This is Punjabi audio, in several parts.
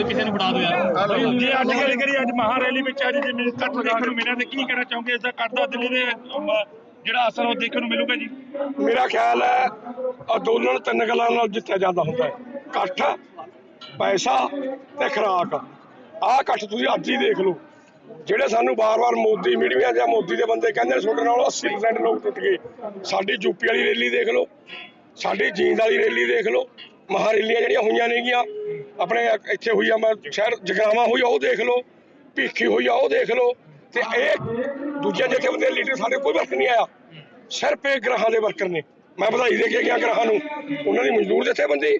ਦਿਓ ਕਿਸੇ ਨੂੰ ਫੜਾ ਦਿਓ ਯਾਰ। ਜੇ। ਅੱਜ ਗੱਲ ਕਰੀ ਅੱਜ ਮਹਾ ਰੈਲੀ ਵਿੱਚ ਅੱਜ ਜਿਵੇਂ ਇਕੱਠ ਦੇਖਣ ਨੂੰ ਮਿਲਿਆ ਤੇ ਕੀ ਕਹਿਣਾ ਚਾਹੋਗੇ? ਇਸ ਦਾ ਕੱਢਦਾ ਦਿੱਲੀ ਦੇ ਜਿਹੜਾ ਅਸਰ ਉਹ ਦੇਖਣ ਨੂੰ ਮਿਲੂਗਾ ਜੀ। ਮੇਰਾ ਖਿਆਲ ਹੈ ਅੰਦੋਲਨ ਤਿੰਨ ਗੱਲਾਂ ਨਾਲ ਜਿੱਤਿਆ ਜਾਂਦਾ ਹੁੰਦਾ ਹੈ। ਇਕੱਠ ਪੈਸਾ ਤੇ ਖਰਾਕ। ਆਹ ਇਕੱਠ ਤੁਸੀਂ ਅੱਜ ਹੀ ਦੇਖ ਲਓ। ਜਿਹੜੇ ਸਾਨੂੰ ਬਾਰ-ਬਾਰ ਮੋਦੀ ਮੀਡੀਆ ਜਾਂ ਮੋਦੀ ਦੇ ਬੰਦੇ ਕਹਿੰਦੇ ਨੇ ਤੁਹਾਡੇ ਨਾਲ 80% ਲੋਕ ਟੁੱਟ ਗਏ। ਸਾਡੀ ਯੂਪੀ ਵਾਲੀ ਰੈਲੀ ਦੇਖ ਲਓ ਸਾਡੀ ਜੀਂਦ ਵਾਲੀ ਰੈਲੀ ਦੇਖ ਲਓ। ਮਹਾ ਰੈਲੀਆਂ ਜਿਹੜੀਆਂ ਹੋਈਆਂ ਨੇਗੀਆਂ ਆਪਣੇ ਇੱਥੇ ਹੋਈ ਆ, ਮੈਂ ਸ਼ਹਿਰ ਜਗਰਾਵਾਂ ਹੋਈ ਆ, ਉਹ ਦੇਖ ਲਓ। ਭੀਖੀ ਹੋਈ ਆ, ਉਹ ਦੇਖ ਲਓ। ਤੇ ਇਹ ਦੂਜੇ ਜਥੇਬੰਦੀ ਲੀਡਰ ਸਾਡੇ ਕੋਈ ਵਰਕ ਨਹੀਂ ਆਇਆ। ਸਿਰਫ ਇਹ ਗ੍ਰਹਾਂ ਦੇ ਵਰਕਰ ਨੇ। ਮੈਂ ਵਧਾਈ ਦੇ ਕੇ ਗਿਆ ਗ੍ਰਹਾਂ ਨੂੰ। ਉਹਨਾਂ ਦੀ ਮਜ਼ਦੂਰ ਜਥੇਬੰਦੀ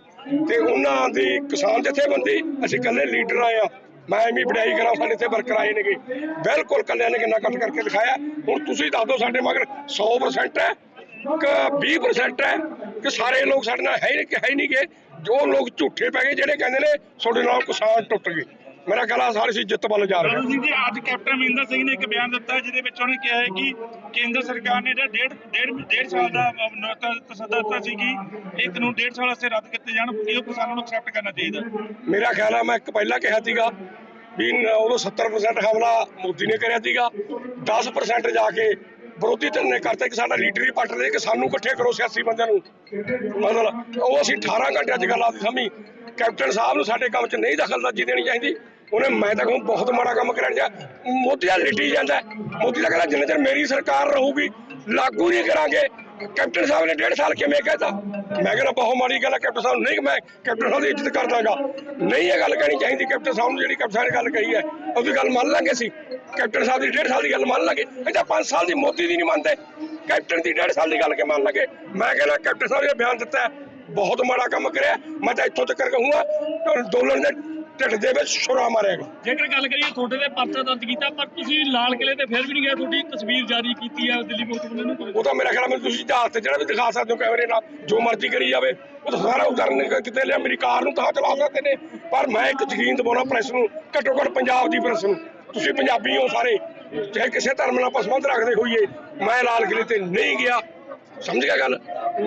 ਤੇ ਉਹਨਾਂ ਦੀ ਕਿਸਾਨ ਜਥੇਬੰਦੀ। ਅਸੀਂ ਇਕੱਲੇ ਲੀਡਰ ਆਏ ਆ। ਮੈਂ ਵੀ ਵਡਿਆਈ ਕਰਾਂ, ਸਾਡੇ ਇੱਥੇ ਵਰਕਰ ਆਏ ਨੇਗੇ। ਬਿਲਕੁਲ ਕੱਲਿਆਂ ਨੇ ਕਿੰਨਾ ਕੱਟ ਕਰਕੇ ਦਿਖਾਇਆ। ਹੁਣ ਤੁਸੀਂ ਦੱਸ ਦਿਓ ਸਾਡੇ ਮਗਰ 100% ਹੈ। 20% ਹੈ ਕਿ ਸਾਰੇ ਲੋਕ ਸਾਡੇ ਨਾਲ ਹੈ ਨਹੀਂ ਹੈ ਹੀ ਨਹੀਂ ਗੇ। ਜੋ ਲੋਕ ਝੂਠੇ ਪੈ ਗਏ ਜਿਹੜੇ ਕਹਿੰਦੇ ਨੇ ਤੁਹਾਡੇ ਨਾਲ ਕਿਸਾਨ ਟੁੱਟ ਗਏ ਮੇਰਾ ਗਲਾ ਸਾਰੇ ਸੀ ਜਿੱਤ ਵੱਲ ਜਾ ਰਿਹਾ ਸਿੰਘ ਜੀ ਅੱਜ ਕੈਪਟਨ ਅਮਰਿੰਦਰ ਸਿੰਘ ਨੇ ਇੱਕ ਬਿਆਨ ਦਿੱਤਾ ਹੈ ਜਿਹਦੇ ਵਿੱਚ ਉਹਨੇ ਕਿਹਾ ਹੈ ਕਿ ਕੇਂਦਰ ਸਰਕਾਰ ਨੇ ਜਿਹੜਾ ਡੇਢ ਡੇਢ ਡੇਢ ਸਾਲ ਦਾ ਤਸੱਦਾ ਦਿੱਤਾ ਸੀ ਕਿ ਇਹ ਕਾਨੂੰਨ ਡੇਢ ਸਾਲ ਵਾਸਤੇ ਰੱਦ ਕੀਤੇ ਜਾਣ ਇਹ ਕਿਸਾਨਾਂ ਨੂੰ ਐਕਸੈਪਟ ਕਰਨਾ ਚਾਹੀਦਾ। ਮੇਰਾ ਖਿਆਲ ਆ ਮੈਂ ਇੱਕ ਪਹਿਲਾਂ ਕਿਹਾ ਸੀਗਾ ਵੀ ਉਦੋਂ 70% ਹਮਲਾ ਮੋਦੀ ਨੇ ਕਰਿਆ ਸੀਗਾ। 10% ਜਾ ਕੇ ਵਿਰੋਧੀ ਧਿਰ ਨੇ ਕਰਤਾ ਕਿ ਸਾਡਾ ਲੀਡਰ ਹੀ ਪੱਟ ਰਹੇ ਕਿ ਸਾਨੂੰ ਇਕੱਠੇ ਕਰੋ ਸਿਆਸੀ ਬੰਦਿਆਂ ਨੂੰ। ਮਤਲਬ ਉਹ ਅਸੀਂ 18 ਘੰਟੇ ਅੱਜ ਗੱਲ ਆਦੀ ਸਮੀ ਕੈਪਟਨ ਸਾਹਿਬ ਨੂੰ ਸਾਡੇ ਕੰਮ 'ਚ ਨਹੀਂ ਦਖਲਅੰਦਾਜ਼ੀ ਦੇਣੀ ਚਾਹੀਦੀ। ਉਹਨੇ ਮੈਂ ਤਾਂ ਕਹੂੰ ਬਹੁਤ ਮਾੜਾ ਕੰਮ ਕਰਨ ਜਾ ਮੋਦੀ ਦਾ ਲਿਟੀ ਜਾਂਦਾ। ਮੋਦੀ ਦਾ ਕਹਿੰਦਾ ਜਿੰਨੇ ਚਿਰ ਮੇਰੀ ਸਰਕਾਰ ਰਹੂਗੀ, ਲਾਗੂ ਨਹੀਂ ਕਰਾਂਗੇ। ਕੈਪਟਨ ਸਾਹਿਬ ਨੇ ਡੇਢ ਸਾਲ ਕਿਵੇਂ ਕਹਿਤਾ? ਮੈਂ ਕਹਿੰਦਾ, ਬਹੁਤ ਮਾੜੀ ਗੱਲ ਹੈ ਕੈਪਟਨ ਸਾਹਿਬ ਨਹੀਂ, ਮੈਂ ਕੈਪਟਨ ਸਾਹਿਬ ਦੀ ਇੱਜ਼ਤ ਕਰਦਾਗਾ। ਨਹੀਂ ਇਹ ਗੱਲ ਕਹਿਣੀ ਚਾਹੀਦੀ। ਕੈਪਟਨ ਸਾਹਿਬ ਨੂੰ ਜਿਹੜੀ ਕੈਪਟਨ ਸਾਹਿਬ ਨੇ ਗੱਲ ਕਹੀ ਹੈ ਉਹਦੀ ਗੱਲ ਮੰਨ ਲਾਂਗੇ ਅਸੀਂ। ਕੈਪਟਨ ਸਾਹਿਬ ਦੀ ਡੇਢ ਸਾਲ ਦੀ ਗੱਲ ਮੰਨ ਲਾਂਗੇ। ਇਹ ਤਾਂ 5 ਸਾਲ ਦੀ ਮੋਦੀ ਦੀ ਨਹੀਂ ਮੰਨਦੇ। ਕੈਪਟਨ ਦੀ ਡੇਢ ਸਾਲ ਦੀ ਗੱਲ ਕੇ ਮੰਨ ਲਾਂਗੇ। ਮੈਂ ਕਹਿੰਦਾ, ਕੈਪਟਨ ਸਾਹਿਬ ਨੇ ਬਿਆਨ ਦਿੱਤਾ ਬਹੁਤ ਮਾੜਾ ਕੰਮ ਕਰਿਆ। ਮੈਂ ਤਾਂ ਇੱਥੋਂ ਤੱਕ ਕਹੂੰਗਾ ਅੰਦੋਲਨ ਦੇ ਢਿੱਡ ਦੇ ਵਿੱਚ ਛੁਰਾ ਮਾਰੇਗਾ। ਜੇਕਰ ਗੱਲ ਕਰੀਏ ਤੁਹਾਡੇ ਤੇ ਪਰਚਾ ਦਰਜ ਕੀਤਾ ਪਰ ਤੁਸੀਂ ਲਾਲ ਕਿਲੇ ਤੇ ਫਿਰ ਵੀ ਨਹੀਂ ਗਏ ਤੁਹਾਡੀ ਤਸਵੀਰ ਜਾਰੀ ਕੀਤੀ ਹੈ ਦਿੱਲੀ ਪੁਲਿਸ ਨੂੰ ਉਹ ਤਾਂ ਮੇਰਾ ਖਿਆਲ ਮੈਨੂੰ ਤੁਸੀਂ ਜਹਾਜ਼ ਤੇ ਜਿਹੜਾ ਵੀ ਦਿਖਾ ਸਕਦੇ ਹੋ ਕੈਮਰੇ ਨਾਲ ਜੋ ਮਰਜ਼ੀ ਕਰੀ ਜਾਵੇ। ਉਹ ਤਾਂ ਸਾਰਾ ਉਦਾਹਰਨ ਕਿਤੇ ਲਿਆ ਮੇਰੀ ਕਾਰ ਨੂੰ ਤਾਂ ਚਲਾ ਸਕਦੇ ਨੇ। ਪਰ ਮੈਂ ਇੱਕ ਯਕੀਨ ਦਿਵਾਉਣਾ ਪ੍ਰੈਸ ਨੂੰ ਘੱਟੋ ਘੱਟ ਪੰਜਾਬ ਦੀ ਪ੍ਰੈਸ ਨੂੰ। ਤੁਸੀਂ ਪੰਜਾਬੀ ਹੋ ਸਾਰੇ ਚਾਹੇ ਕਿਸੇ ਧਰਮ ਨਾਲ ਆਪਾਂ ਸੰਬੰਧ ਰੱਖਦੇ ਹੋਈਏ ਮੈਂ ਲਾਲ ਕਿਲੇ ਤੇ ਨਹੀਂ ਗਿਆ। ਸਮਝ ਗਿਆ ਗੱਲ?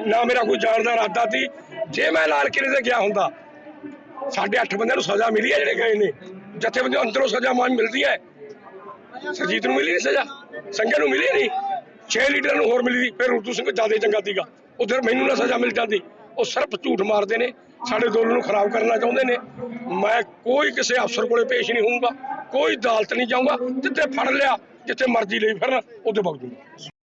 ਨਾ ਮੇਰਾ ਕੋਈ ਜਾਣ ਦਾ ਇਰਾਦਾ ਸੀ ਜੇ ਮੈਂ ਲਾਲ ਕਿਲੇ ਤੇ ਗਿਆ ਹੁੰਦਾ ਸਾਡੇ ਅੱਠ ਬੰਦਿਆਂ ਨੂੰ ਸਜ਼ਾ ਮਿਲੀ ਹੈ ਜਿਹੜੇ ਗਏ ਨੇ। ਜਥੇਬੰਦੀ ਅੰਦਰੋਂ ਸਜ਼ਾ ਮਾਨ ਮਿਲਦੀ ਹੈ। ਸਰਜੀਤ ਨੂੰ ਮਿਲੀ ਨਹੀਂ ਸਜ਼ਾ? ਸੰਗਤ ਨੂੰ ਮਿਲੀ ਨਹੀਂ ਛੇ ਲੀਡਰਾਂ ਨੂੰ ਹੋਰ ਮਿਲੀ ਫਿਰ ਉਰਦੂ ਸਿੰਘ ਜ਼ਿਆਦਾ ਚੰਗਾ ਸੀਗਾ। ਉਧਰ ਮੈਨੂੰ ਨਾ ਸਜ਼ਾ ਮਿਲ ਜਾਂਦੀ। ਉਹ ਸਿਰਫ ਝੂਠ ਮਾਰਦੇ ਨੇ। ਸਾਡੇ ਅੰਦੋਲਨ ਨੂੰ ਖਰਾਬ ਕਰਨਾ ਚਾਹੁੰਦੇ ਨੇ। ਮੈਂ ਕੋਈ ਕਿਸੇ ਅਫਸਰ ਕੋਲੇ ਪੇਸ਼ ਨਹੀਂ ਹੋਊਂਗਾ। ਕੋਈ ਅਦਾਲਤ ਨਹੀਂ ਜਾਊਂਗਾ। ਜਿੱਥੇ ਫੜ ਲਿਆ, ਜਿੱਥੇ ਮਰਜ਼ੀ ਲਈ ਫਿਰਨ, ਉੱਥੇ ਵਗ ਜੂਗਾ